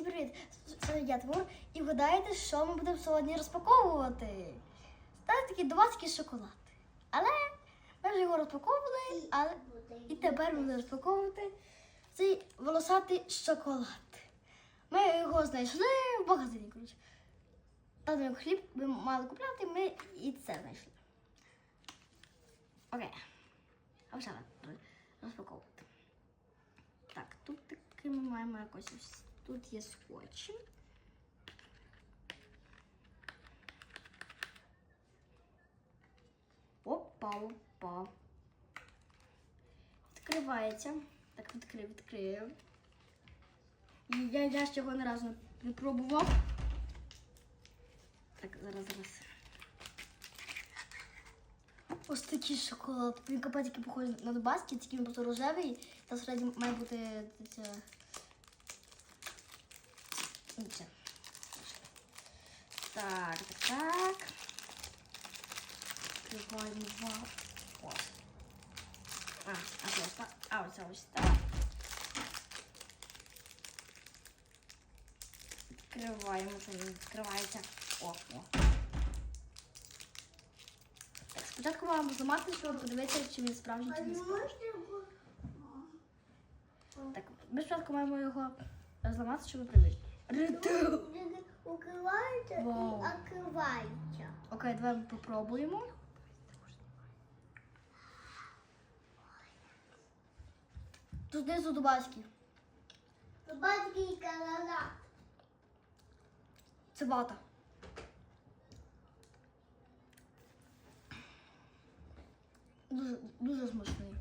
Всім привіт! Це я Тимур. І вгадаєте, що ми будемо сьогодні розпаковувати? Це такий домашній шоколад. Але ми вже його розпаковували, але і тепер ми будемо розпаковувати цей волосатий шоколад. Ми його знайшли в магазині, коротше. Там де хліб ми мали купляти, ми і це знайшли. Окей. А вже розпаковувати. Так, тут таки ми маємо якось ось. Тут є скотч. Опа, опа. Відкривається. Так, відкрив, відкрив. Я, я ще його не разу не пробував. Так, зараз, зараз. Ось такий шоколад. Він капець похожий на Дубаски, тільки він просто рожевий. Та всередині має бути ця... інше. Так, так, вау. Ось. А, а так. А, оце ось так. Відкриваємо, це він відкривається. О, о. Так, спочатку маємо зламати, щоб подивитися, чи він справжній, чи не справжній. Так, ми спочатку маємо його зламати, щоб привити. Укривається і Вау. окривається. Окей, давай ми попробуємо. Тут знизу дубаськи. Батький канала. Це вата. Дуже, дуже смачний.